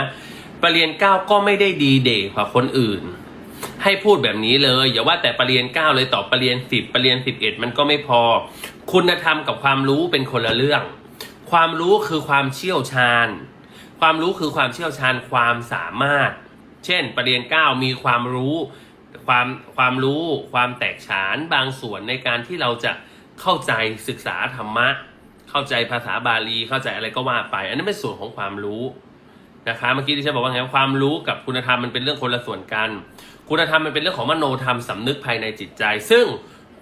นะปรริญญาเก้าก็ไม่ได้ดีเด่กว่าคนอื่น ให้พูดแบบนี้เลย อย่าว่าแต่ปรริญญาเก้าเลยต่อปรริญญาสิบปรริญญาสิบเอ็ดมันก็ไม่พอ คุณธรรมกับความรู้เป็นคนละเรื่อง ความรู้คือความเชี่ยวชาญ ความรู้คือความเชี่ยวชาญความสามารถ เช่น ปรริญญาเก้ามีความรู้ความความรู้ความแตกฉานบางส่วนในการที่เราจะเข้าใจศึกษาธรรมะ เข้าใจภาษาบาลีเข้าใจอะไรก็ว่าไป อันนั้นเป็นส่วนของความรู้ นะคะเมื่อกี้ที่ฉันบอกว่าไงความรู้กับคุณธรรมมันเป็นเรื่องคนละส่วนกัน คุณธรรมมันเป็นเรื่องของมโนธรรมสำนึกภายในจิตใจ ซึ่ง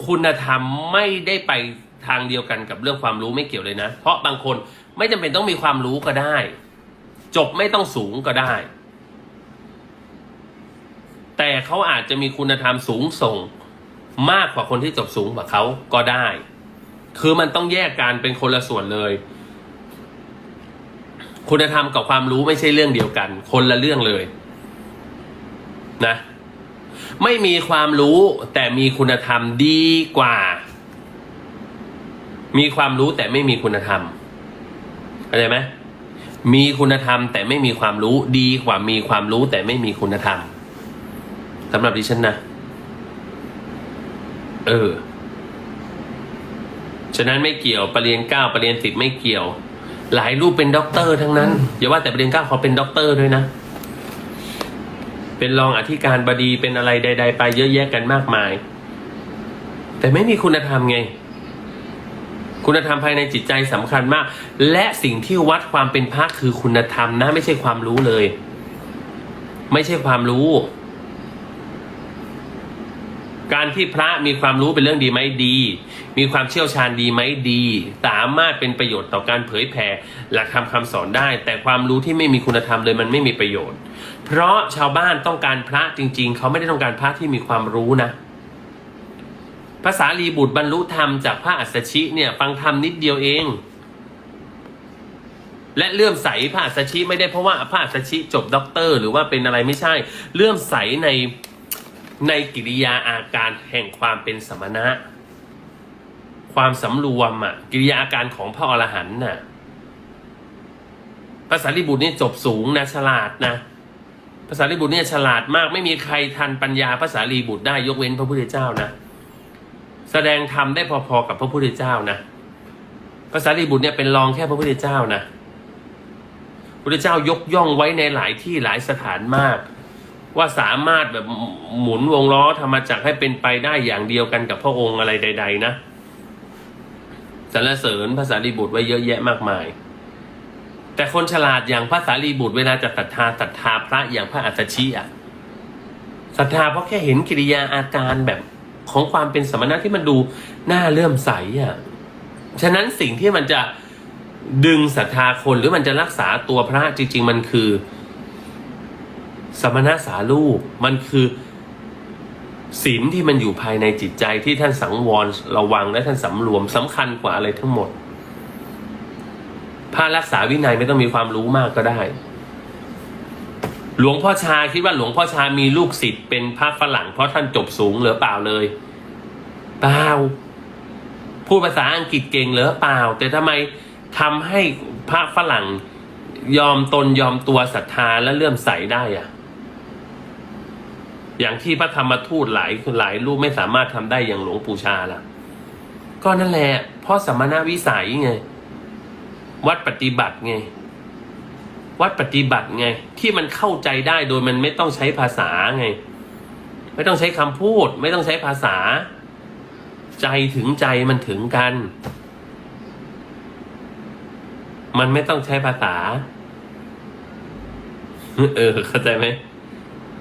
คุณธรรมไม่ได้ไปทางเดียวกันกับเรื่องความรู้ไม่เกี่ยวเลยนะ เพราะบางคนไม่จำเป็นต้องมีความรู้ก็ได้ จบไม่ต้องสูงก็ได้ แต่เขาอาจจะมีคุณธรรมสูงส่ง มากกว่าคนที่จบสูงกว่าเขาก็ได้ คือมันต้องแยกกันเป็นคนละส่วนเลย คุณธรรมกับความรู้ไม่ใช่เรื่องเดียวกัน คนละเรื่องเลย นะ ไม่มีความรู้แต่มีคุณธรรมดีกว่า มีความรู้แต่ไม่มีคุณธรรมเข้าใจไหมมีคุณธรรม แต่ไม่มีความรู้ดีกว่ามีความรู้แต่ไม่มีคุณธรรมสำหรับดิฉันนะ เออ ฉะนั้นไม่เกี่ยวประเรียนเก้าประเรียนสิบไม่เกี่ยว หลายรูปเป็นด็อกเตอร์ทั้งนั้นอย่าว่าแต่ประเรียนเก้าเขาเป็นด็อกเตอร์ด้วยนะ เป็นรองอธิการบดีเป็นอะไรใด ๆ ไปเยอะแยะกันมากมาย แต่ไม่มีคุณธรรมไง คุณธรรมภายในจิตใจสำคัญมาก และสิ่งที่วัดความเป็นพระคือคุณธรรมนะ ไม่ใช่ความรู้เลย ไม่ใช่ความรู้ การที่พระมีความรู้เป็นเรื่องดีไหมดี มีความเชี่ยวชาญดีไหมดี สามารถเป็นประโยชน์ต่อการเผยแผ่หลักธรรมคำสอนได้ แต่ความรู้ที่ไม่มีคุณธรรมเลยมันไม่มีประโยชน์ เพราะชาวบ้านต้องการพระจริง ๆ เขาไม่ได้ต้องการพระที่มีความรู้นะภาษาลีบุตรบรรลุธรรมจากพระอัสสชิเนี่ยฟังธรรมนิดเดียวเอง และเลื่อมใสพระอัสสชิไม่ได้เพราะว่าพระอัสสชิจบด็อกเตอร์ หรือว่าเป็นอะไรไม่ใช่ เลื่อมใสใน ในกิริยาอาการแห่งความเป็นสมณะ ความสำรวมอะกิริยาอาการของพระอรหันต์น่ะภาษาลิบุตรนี่จบสูงนะฉลาดนะภาษาลิบุตรเนี่ยฉลาดมากไม่มีใครทันปัญญาภาษาลีบุตรได้ยกเว้นพระพุทธเจ้านะแสดงธรรมได้พอๆกับพระพุทธเจ้านะภาษาลีบุตรเนี่ยเป็นรองแค่พระพุทธเจ้านะพระพุทธเจ้ายกย่องไว้ในหลายที่หลายสถานมาก ว่าสามารถแบบหมุนวงล้อธรรมจักรให้เป็นไปได้อย่างเดียวกันกับพระองค์อะไรใด ๆ นะสรรเสริญภาษาลีบุตรไว้เยอะแยะมากมาย แต่คนฉลาดอย่างพระสารีบุตรเวลาจะศรัทธาศรัทธาพระอย่างพระอัสสชิอะศรัทธาเพราะแค่เห็นกิริยาอาการแบบของความเป็นสมณะที่มันดูน่าเลื่อมใสอะฉะนั้นสิ่งที่มันจะดึงศรัทธาคนหรือมันจะรักษาตัวพระจริง ๆ มันคือ สมณะสาลูกมันคือศีลที่มันอยู่ภายในจิตใจที่ท่านสังวรระวังและท่านสำรวมสำคัญกว่าอะไรทั้งหมดพระรักษาวินัยไม่ต้องมีความรู้มากก็ได้ หลวงพ่อชาคิดว่าหลวงพ่อชามีลูกศิษย์เป็นพระฝรั่งเพราะท่านจบสูงเหรือเปล่าเลยเปล่าพูดภาษาอังกฤษเก่งเหรือเปล่า แต่ทำไมทำให้พระฝรั่งยอมตนยอมตัวศรัทธาและเลื่อมใสได้อะ อย่างที่พระธรรมทูตหลายหลายรูปไม่สามารถทำได้อย่างหลวงปู่ชาล่ะ ก็นั่นแหละเพราะสมณวิสัยไง วัดปฏิบัติไง วัดปฏิบัติไง ที่มันเข้าใจได้โดยมันไม่ต้องใช้ภาษาไง ไม่ต้องใช้คำพูด ไม่ต้องใช้ภาษา ใจถึงใจมันถึงกัน มันไม่ต้องใช้ภาษา เออ เข้าใจไหม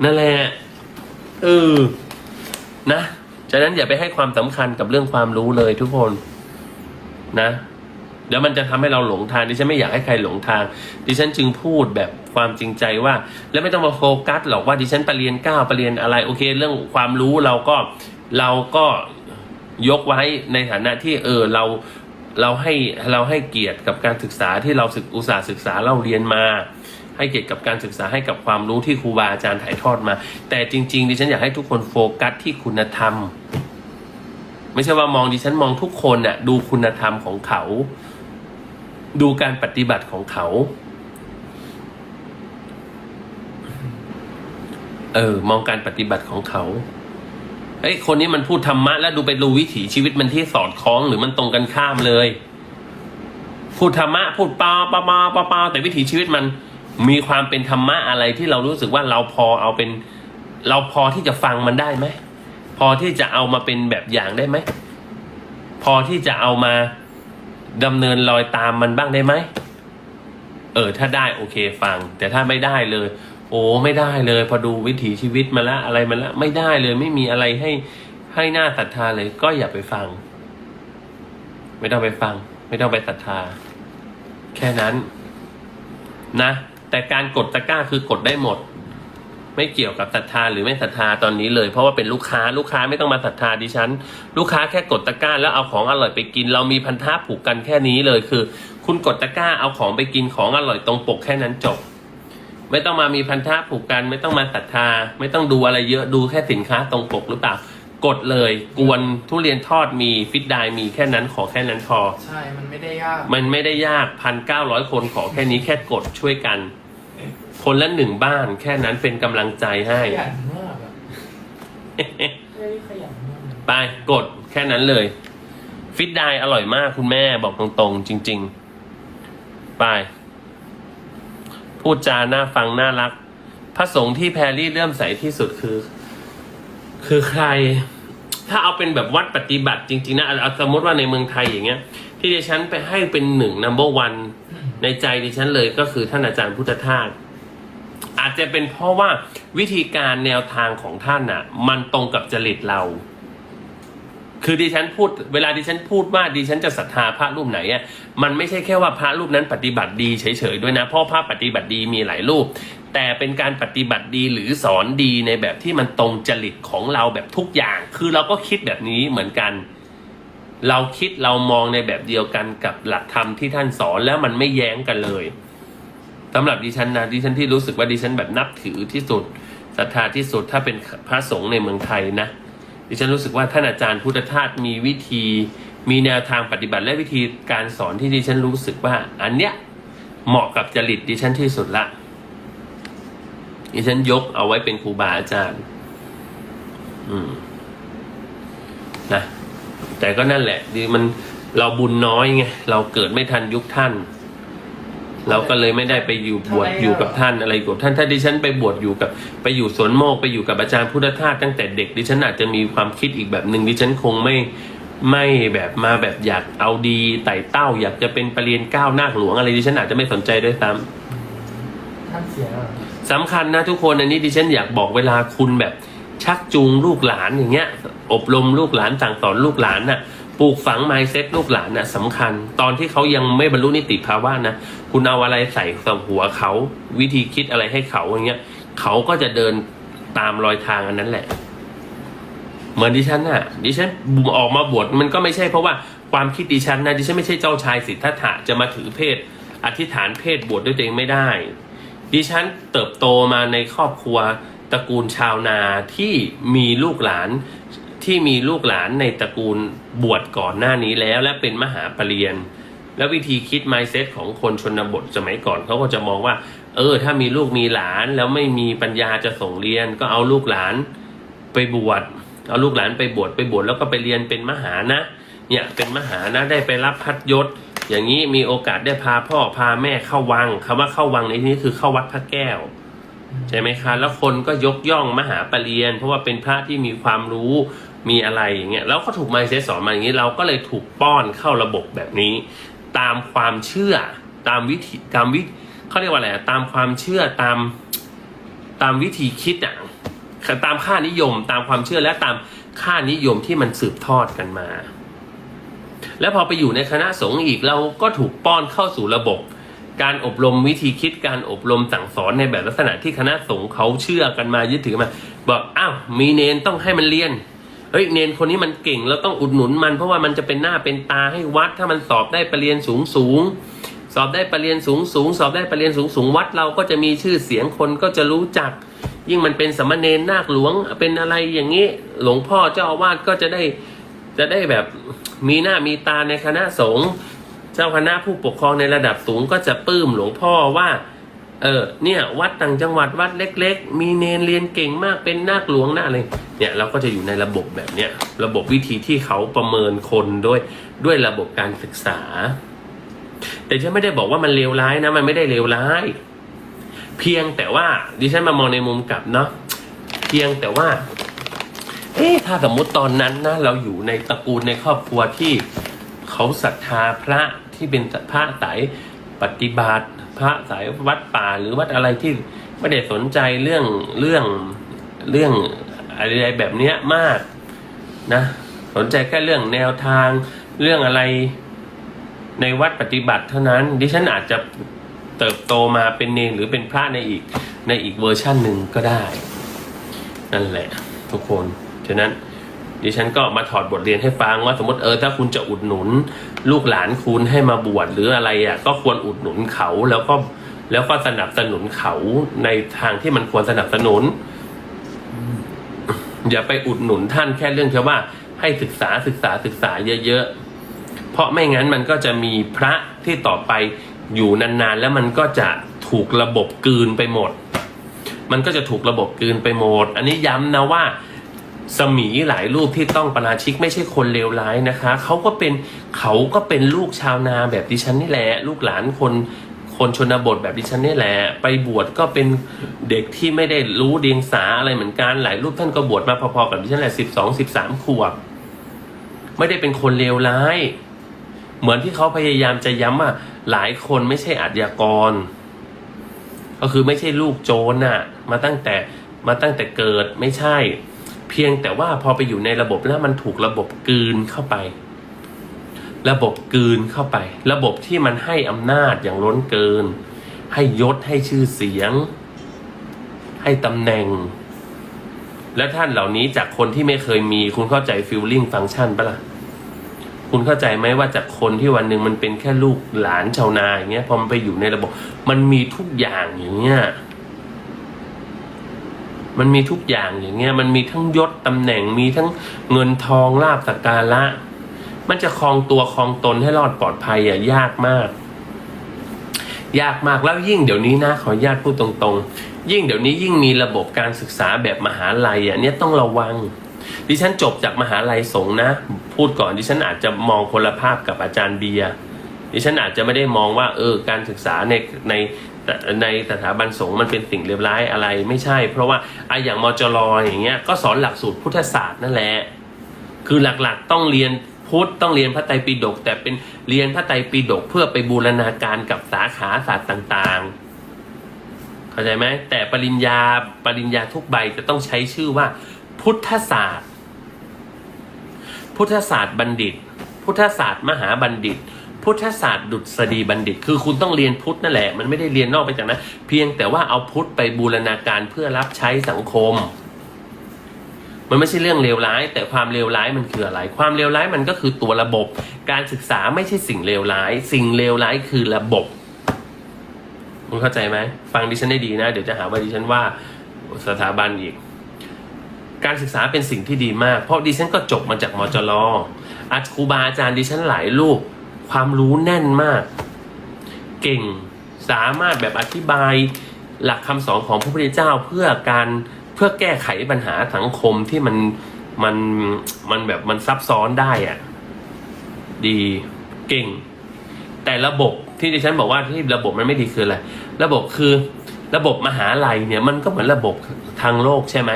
นั่นแหละ เออ นะฉะนั้นอย่าไปให้ความสำคัญกับเรื่องความรู้เลยทุกคน นะเดี๋ยวมันจะทำให้เราหลงทางดิฉันไม่อยากให้ใครหลงทาง ดิฉันจึงพูดแบบความจริงใจว่า แล้วไม่ต้องมาโฟกัสหรอกว่าดิฉันไปเรียนเก้าไปเรียนอะไรโอเค เรื่องความรู้เราก็เราก็ยกไว้ในฐานะที่เออเราเราให้เราให้เกียรติกับการศึกษาที่เราศึกอุตสาห์ศึกษาเราเรียนมา ให้เกียรติกับการศึกษาให้กับความรู้ที่ครูบาอาจารย์ถ่ายทอดมา แต่จริงๆดิฉันอยากให้ทุกคนโฟกัสที่คุณธรรม ไม่ใช่ว่ามองดิฉันมองทุกคนน่ะดูคุณธรรมของเขา ดูการปฏิบัติของเขา เออ มองการปฏิบัติของเขาเอ้ยคนนี้มันพูดธรรมะแล้วดูไปดูวิถีชีวิตมันที่สอดคล้องหรือมันตรงกันข้ามเลย พูดธรรมะพูดปาปาปาปาปาแต่วิถีชีวิตมัน มีความเป็นธรรมะอะไรที่เรารู้สึกว่าเราพอเอาเป็น เราพอที่จะฟังมันได้ไหม พอที่จะเอามาเป็นแบบอย่างได้ไหม พอที่จะเอามาดำเนินรอยตามมันบ้างได้ไหม เออ ถ้าได้โอเคฟัง แต่ถ้าไม่ได้เลย โอ้ไม่ได้เลย พอดูวิถีชีวิตมาแล้วอะไรมาแล้วไม่ได้เลย ไม่มีอะไรให้ให้หน้าศรัทธาเลย ก็อย่าไปฟัง ไม่ต้องไปฟัง ไม่ต้องไปศรัทธา แค่นั้น นะ แต่การกดตะกร้าคือกดได้หมด ไม่เกี่ยวกับศรัทธาหรือไม่ศรัทธาตอนนี้เลย เพราะว่าเป็นลูกค้าลูกค้าไม่ต้องมาศรัทธาดิฉัน ลูกค้าแค่กดตะกร้าแล้วเอาของอร่อยไปกิน เรามีพันธะผูกกันแค่นี้เลยคือ คุณกดตะกร้าเอาของไปกินของอร่อยตรงปกแค่นั้นจบ ไม่ต้องมามีพันธะผูกกัน ไม่ต้องมาศรัทธา ไม่ต้องดูอะไรเยอะดูแค่สินค้าตรงปกหรือเปล่า กดเลยกวนทุเรียนทอดมีฟิตไดมีแค่นั้นขอแค่นั้นพอ ใช่ มันไม่ได้ยาก มันไม่ได้ยากพันเก้าร้อยคนขอแค่นี้แค่กดช่วยกัน คนละหนึ่งบ้านแค่นั้นเป็นกำลังใจให้ ขยันมากอะเฮ้ยขยันมากไปกดแค่นั้นเลย ฟิตไดอร่อยมากคุณแม่บอกตรงๆ จริง ๆ ไป พูดจาน่าฟังน่ารัก พระสงฆ์ที่แพรรี่เลื่อมใสที่สุดคือ คือใคร ถ้าเอาเป็นแบบวัดปฏิบัติจริงๆนะเอาสมมติว่าในเมืองไทยอย่างเงี้ย ที่ดิฉันไปให้เป็นหนึ่ง number one ในใจดิฉันเลยก็คือท่านอาจารย์พุทธทาสอาจจะเป็นเพราะว่าวิธีการแนวทางของท่านน่ะ มันตรงกับจริตเรา คือดิฉันพูด เวลาดิฉันพูดว่าดิฉันจะศรัทธาพระรูปไหนอะมันไม่ใช่แค่ว่าพระรูปนั้นปฏิบัติดีเฉยๆด้วยนะเพราะพระปฏิบัติดีมีหลายรูป แต่เป็นการปฏิบัติดีหรือสอนดีในแบบที่มันตรงจริตของเราแบบทุกอย่าง คือเราก็คิดแบบนี้เหมือนกัน เราคิดเรามองในแบบเดียวกันกับหลักธรรมที่ท่านสอนแล้วมันไม่แย้งกันเลยสำหรับดิฉันนะดิฉันที่รู้สึกว่าดิฉันแบบนับถือที่สุดศรัทธาที่สุดถ้าเป็นพระสงฆ์ในเมืองไทยนะดิฉันรู้สึกว่าท่านอาจารย์พุทธทาสมีวิธี มีแนวทางปฏิบัติและวิธีการสอนที่ดิฉันรู้สึกว่า อันเนี้ยเหมาะกับจริตดิฉันที่สุดละ ดิฉันยกเอาไว้เป็นครูบาอาจารย์ อืมนะแต่ก็นั่นแหละดีมันเราบุญน้อยไงเราเกิดไม่ทันยุคท่าน เราก็เลยไม่ได้ไปอยู่บวชอยู่กับท่านอะไรกับท่านถ้าดิฉันไปบวชอยู่กับ ไปอยู่สวนโมกไปอยู่กับอาจารย์พุทธทาสตั้งแต่เด็กดิฉันอาจจะมีความคิดอีกแบบหนึ่งดิฉันคงไม่ไม่แบบมาแบบอยากเอาดีไต่เต้า อยากจะเป็นประเรียนเก้าวนาคหลวงอะไรดิฉันอาจจะไม่สนใจด้วยซ้ำท่านเสียแล้วเหรอ สำคัญนะทุกคนอันนี้ดิฉันอยากบอกเวลาคุณแบบ ชักจูงลูกหลานอย่างเงี้ย อบรมลูกหลานสั่งสอนลูกหลานน่ะปลูกฝังไมเซ็ตลูกหลานน่ะสำคัญ ตอนที่เขายังไม่บรรลุนิติภาวะนะคุณเอาอะไรใส่ใส่หัวเขา วิธีคิดอะไรให้เขาอย่างเงี้ยเขาก็จะเดินตามรอยทางอันนั้นแหละ เหมือนดิฉันน่ะ ดิฉันออกมาบวชมันก็ไม่ใช่เพราะว่าความคิดดิฉันนะดิฉันไม่ใช่เจ้าชายสิทธัตถะจะมาถือเพศ อธิษฐานเพศบวชด้วยตัวเองไม่ได้ ดิฉันเติบโตมาในครอบครัวตระกูลชาวนาที่มีลูกหลานที่มีลูกหลานในตระกูลบวชก่อนหน้านี้แล้ว และเป็นมหาปรริญญาแล้ววิธีคิด mindset ของคนชนบทสมัยก่อนเขาก็จะมองว่า เออ ถ้ามีลูกมีหลานแล้วไม่มีปัญญาจะส่งเรียน ก็เอาลูกหลานไปบวชเอาลูกหลานไปบวชไปบวชแล้วก็ไปเรียนเป็นมหานะ เนี่ยเป็นมหานะได้ไปรับพัดยศ อย่างนี้มีโอกาสได้พาพ่อพาแม่เข้าวังคำว่าเข้าวังในที่นี้คือเข้าวัดพระแก้วใช่ไหมคะ แล้วคนก็ยกย่องมหาปรริญญเพราะว่าเป็นพระที่มีความรู้มีอะไรอย่างเงี้ยแล้วก็ถูกไมเซสสอนมาอย่างนี้เราก็เลยถูกป้อนเข้าระบบแบบนี้ ตามความเชื่อตามวิธีตามวิเขาเรียกว่าอะไรตามความเชื่อตามตามวิธีคิดอะตามค่านิยม ตามความเชื่อและตามค่านิยมที่มันสืบทอดกันมา แล้วพอไปอยู่ในคณะสงฆ์อีกเราก็ถูกป้อนเข้าสู่ระบบ การอบรมวิธีคิดการอบรมสั่งสอนในแบบลักษณะที่คณะสงฆ์เขาเชื่อกันมายึดถือมา บอกอ้าวมีเนนต้องให้มันเรียนเฮ้ยเนนคนนี้มันเก่งแล้วต้องอุดหนุนมัน เพราะว่ามันจะเป็นหน้าเป็นตาให้วัด ถ้ามันสอบได้ประเรียนสูงสูงสอบได้ประเรียนสูงสูงสอบได้ประเรียนสูงสูงวัดเราก็จะมีชื่อเสียงคนก็จะรู้จัก ยิ่งมันเป็นสามเณรนาคหลวงเป็นอะไรอย่างนี้ หลวงพ่อเจ้าอาวาสก็จะได้จะได้แบบ มีหน้ามีตาในคณะสงฆ์เจ้าคณะผู้ปกครองในระดับสูงก็จะปลื้มหลวงพ่อว่าเออเนี่ยวัดต่างจังหวัดวัดเล็ก ๆ มีเนนเรียนเก่งมากเป็นนาคหลวงหน้าอะไรเนี่ยเราก็จะอยู่ในระบบแบบเนี้ยระบบวิธีที่เขาประเมินคนด้วยด้วยระบบการศึกษา แต่ฉันไม่ได้บอกว่ามันเลวร้ายนะมันไม่ได้เลวร้าย เพียงแต่ว่าดิฉันมามองในมุมกลับเนาะเพียงแต่ว่า เอ๊ะถ้าสมมติตอนนั้นนะเราอยู่ในตระกูลในครอบครัวที่เขาศรัทธาพระที่เป็นพระสายปฏิบัติพระสายวัดป่าหรือวัดอะไรที่ไม่ได้สนใจเรื่องเรื่องเรื่องอะไรแบบเนี้ยมากนะสนใจแค่เรื่องแนวทางเรื่องอะไรในวัดปฏิบัติเท่านั้น ดิฉันอาจจะเติบโตมาเป็นเนรหรือเป็นพระในอีกในอีกเวอร์ชั่นหนึ่งก็ได้ นั่นแหละทุกคน ฉะนั้นดิฉันก็มาถอดบทเรียนให้ฟังว่าสมมติเออถ้าคุณจะอุดหนุน ลูกหลานคุณให้มาบวชหรืออะไรอะก็ควรอุดหนุนเขาแล้วก็แล้วก็สนับสนุนเขาในทางที่มันควรสนับสนุน อย่าไปอุดหนุนท่านแค่เรื่องแค่ว่าให้ศึกษาศึกษาศึกษาเยอะๆ เพราะไม่งั้นมันก็จะมีพระที่ต่อไปอยู่นานๆ แล้วมันก็จะถูกระบบกืนไปหมด มันก็จะถูกระบบกืนไปหมด อันนี้ย้ำนะว่า สมีหลายรูปที่ต้องประราชิกไม่ใช่คนเลวร้ายนะคะเขาก็เป็นเขาก็เป็นลูกชาวนาแบบดิฉันนี่แหละ ลูกหลานคนคนชนบทแบบดิฉันนี่แหละ ไปบวชก็เป็นเด็กที่ไม่ได้รู้เดียงสาอะไรเหมือนกันหลายรูปท่านก็บวชมาพอๆกับดิฉันแหละสิบสองสิบสามขวบ ไม่ได้เป็นคนเลวร้าย เหมือนที่เขาพยายามจะย้ำว่าหลายคนไม่ใช่อาชญากร ก็คือไม่ใช่ลูกโจรน่ะ มาตั้งแต่มาตั้งแต่เกิดไม่ใช่ เพียงแต่ว่าพอไปอยู่ในระบบแล้วมันถูกระบบกืนเข้าไป ระบบกืนเข้าไป ระบบที่มันให้อำนาจอย่างล้นเกิน ให้ยศให้ชื่อเสียง ให้ตำแหน่ง และท่านเหล่านี้จากคนที่ไม่เคยมี คุณเข้าใจฟิลลิ่งฟังก์ชันปะล่ะคุณเข้าใจไหมว่าจากคนที่วันหนึ่งมันเป็นแค่ลูกหลานชาวนาอย่างเงี้ยพอมันไปอยู่ในระบบ มันมีทุกอย่างอย่างเงี้ย มันมีทุกอย่างอย่างเงี้ยมันมีทั้งยศตำแหน่งมีทั้งเงินทองลาบสักการะ มันจะคลองตัวคลองตนให้รอดปลอดภัยอะยากมาก ยากมากแล้วยิ่งเดี๋ยวนี้นะขออนุญาตพูดตรงๆ ยิ่งเดี๋ยวนี้ยิ่งมีระบบการศึกษาแบบมหาลัยอะเนี่ยต้องระวังดิฉันจบจากมหาลัยสงนะ พูดก่อนดิฉันอาจจะมองคนละภาพกับอาจารย์เบียร์ดิฉันอาจจะไม่ได้มองว่าเออการศึกษาในใน ในสถาบันสงฆ์มันเป็นสิ่งเลวร้ายอะไรไม่ใช่ เพราะว่าไออย่างมจรอย่างเงี้ยก็สอนหลักสูตรพุทธศาสตร์นั่นแหละ คือหลักๆต้องเรียนพุทธต้องเรียนพระไตรปิฎกแต่เป็นเรียนพระไตรปิฎกเพื่อไปบูรณาการกับสาขาศาสตร์ต่างๆ เข้าใจไหมแต่ปริญญาปริญญาทุกใบจะต้องใช้ชื่อว่า พุทธศาสตร์ พุทธศาสตร์บัณฑิต พุทธศาสตร์มหาบัณฑิต พุทธศาสตร์ดุษฎีบัณฑิต คือคุณต้องเรียนพุทธนั่นแหละ มันไม่ได้เรียนนอกไปจากนั้นเพียงแต่ว่าเอาพุทธไปบูรณาการเพื่อรับใช้สังคม มันไม่ใช่เรื่องเลวร้าย แต่ความเลวร้ายมันคืออะไร ความเลวร้ายมันก็คือตัวระบบ การศึกษาไม่ใช่สิ่งเลวร้าย สิ่งเลวร้ายคือระบบคุณเข้าใจไหมฟังดิฉันได้ดีนะ เดี๋ยวจะหาว่าดิฉันว่าสถาบันอีก การศึกษาเป็นสิ่งที่ดีมาก เพราะดิฉันก็จบมาจากมจรอาครูบาอาจารย์ดิฉันหลายรูป ความรู้แน่นมาก เก่งสามารถแบบอธิบายหลักคำสอนของพระพุทธเจ้าเพื่อการเพื่อแก้ไขปัญหาสังคมที่มันมันมันแบบมันซับซ้อนได้อะดีเก่ง แต่ระบบที่ดิฉันบอกว่าที่ระบบมันไม่ดีคืออะไรระบบคือระบบมหาลัยเนี่ยมันก็เหมือนระบบทางโลกใช่ไหม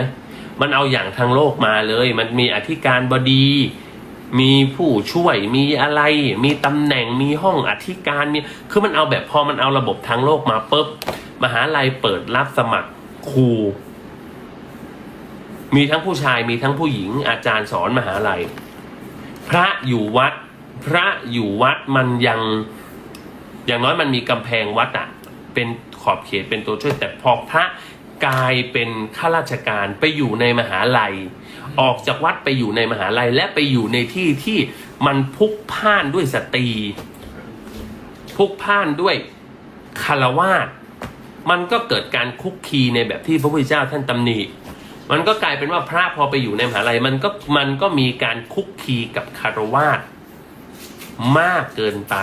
มันเอาอย่างทางโลกมาเลย มันมีอธิการบดี มีผู้ช่วยมีอะไร มีตำแหน่งมีห้องอธิการมีคือมันเอาแบบพอมันเอาระบบทางโลกมาปุ๊บมหาลัยเปิดรับสมัครครู มีทั้งผู้ชายมีทั้งผู้หญิง อาจารย์สอนมหาลัย พระอยู่วัด พระอยู่วัดมันยังอย่างน้อยมันมีกำแพงวัดอะเป็นขอบเขตเป็นตัวช่วยแต่พอพระ กลายเป็นข้าราชการไปอยู่ในมหาลัย ออกจากวัดไปอยู่ในมหาลัย และไปอยู่ในที่ที่มันพุกพ่านด้วยสตรี พุกพ่านด้วยคารวาสมันก็เกิดการคุกคีในแบบที่พระพุทธเจ้าท่านตำหนิมันก็กลายเป็นว่าพระพอไปอยู่ในมหาลัยมันก็มันก็มีการคุกคีกับคารวาสมากเกินไป